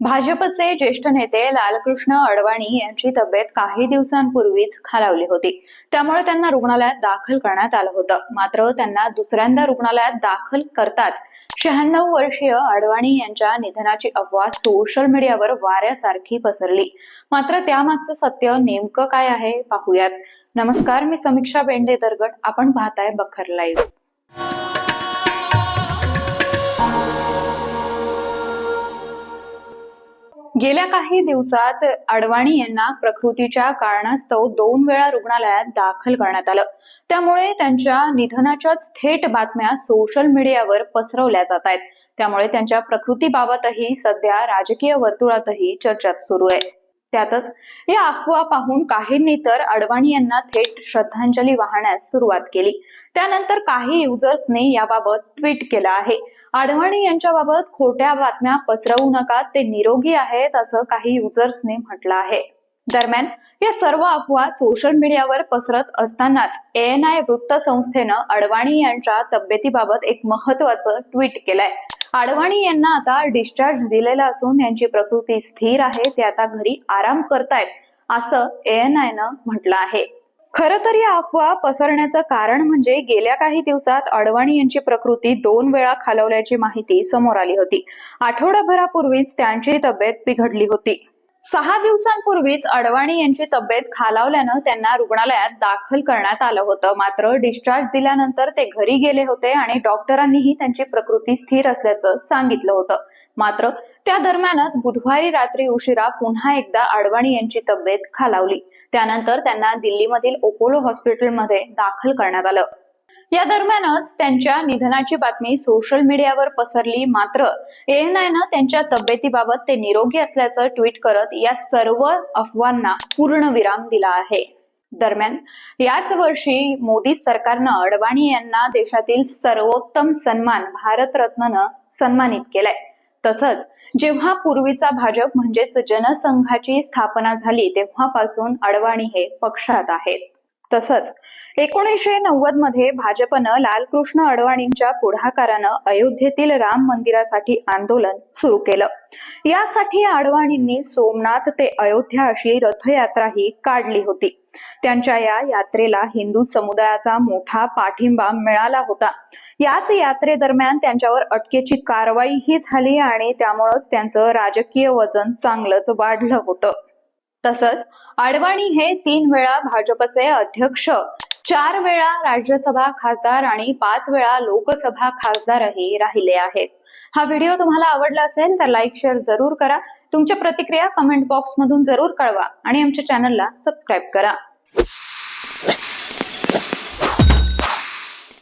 भाजपचे ज्येष्ठ नेते लालकृष्ण अडवाणी यांची तब्येत काही दिवसांपूर्वीच खालावली होती. त्यामुळे त्यांना रुग्णालयात दाखल करण्यात आलं होतं. मात्र त्यांना दुसऱ्यांदा रुग्णालयात दाखल करताच शहाण्णव वर्षीय अडवाणी यांच्या निधनाची अफवा सोशल मीडियावर वाऱ्यासारखी पसरली. मात्र त्यामागचं सत्य नेमकं काय आहे पाहूयात. नमस्कार मी समीक्षा बेंडे आपण पाहताय बखर लाईव्ह. गेल्या काही दिवसात अडवाणी यांना प्रकृतीच्या कारणास्तव दोन वेळा रुग्णालयात दाखल करण्यात आलं. त्यामुळे त्यांच्या निधनाच्याच थेट बातम्या सोशल मीडियावर पसरवल्या जात आहेत. त्यामुळे त्यांच्या प्रकृतीबाबतही सध्या राजकीय वर्तुळातही चर्चा सुरू आहे. त्यातच या अफवा पाहून काहींनी तर अडवाणी यांना थेट श्रद्धांजली वाहण्यास सुरुवात केली. त्यानंतर काही युजर्सने याबाबत ट्विट केलं आहे. आडवाणी यांच्याबाबत खोट्या बातम्या पसरवू नका. ते निरोगी आहेत असं काही युजर्सने म्हटलं आहे. दरम्यान या सर्व अफवा सोशल मीडियावर पसरत असतानाच एन आय वृत्तसंस्थेनं अडवाणी यांच्या तब्येतीबाबत एक महत्वाचं ट्विट केलंय. अडवाणी यांना आता डिस्चार्ज दिलेला असून यांची प्रकृती स्थिर आहे ते आता घरी आराम करतायत असं एएनआयनं म्हटलं आहे. खरं तर या अफवा पसरण्याचं कारण म्हणजे गेल्या काही दिवसात अडवाणी यांची प्रकृती दोन वेळा खालवल्याची माहिती समोर आली होती. आठवडाभरापूर्वीच त्यांची तब्येत बिघडली होती. सहा दिवसांपूर्वीच अडवाणी यांची तब्येत खालावल्यानं त्यांना रुग्णालयात दाखल करण्यात आलं होतं. मात्र डिस्चार्ज दिल्यानंतर ते घरी गेले होते आणि डॉक्टरांनीही त्यांची प्रकृती स्थिर असल्याचं सांगितलं होतं. मात्र त्या दरम्यानच बुधवारी रात्री उशिरा पुन्हा एकदा अडवाणी यांची तब्येत खालावली. त्यानंतर त्यांना दिल्लीमधील ओपोलो हॉस्पिटलमध्ये दाखल करण्यात आलं. या दरम्यानच त्यांच्या निधनाची बातमी सोशल मीडियावर पसरली मात्र एएनआयनं त्यांच्या तब्येतीबाबत ते निरोगी असल्याचं ट्विट करत या सर्व अफवांना पूर्णविराम दिला आहे. दरम्यान याच वर्षी मोदी सरकारनं अडवाणी यांना देशातील सर्वोत्तम सन्मान भारतरत्ननं सन्मानित केलाय. तसंच जेव्हा पूर्वीचा भाजप म्हणजेच जनसंघाची स्थापना झाली तेव्हापासून अडवाणी हे पक्षात आहेत. तसंच एकोणीसशे नव्वदमध्ये भाजपनं लालकृष्ण अडवाणींच्या पुढाकारानं अयोध्येतील राम मंदिरासाठी आंदोलन सुरू केलं. यासाठी अडवाणींनी सोमनाथ ते अयोध्या अशी रथयात्राही काढली होती. त्यांच्या या यात्रेला हिंदू समुदायाचा मोठा पाठिंबा मिळाला होता. याच यात्रेदरम्यान त्यांच्यावर अटकेची कारवाईही झाली आणि त्यामुळंच त्यांचं राजकीय वजन चांगलंच वाढलं होतं. तसंच अडवाणी हे तीन वेळा भाजपचे अध्यक्ष चार वेळा राज्यसभा खासदार आणि पाच वेळा लोकसभा खासदारही राहिले आहेत. हा व्हिडिओ तुम्हाला आवडला असेल तर लाईक शेअर जरूर करा. तुमच्या प्रतिक्रिया कमेंट बॉक्स मधून जरूर कळवा आणि आमच्या चॅनलला सबस्क्राईब करा.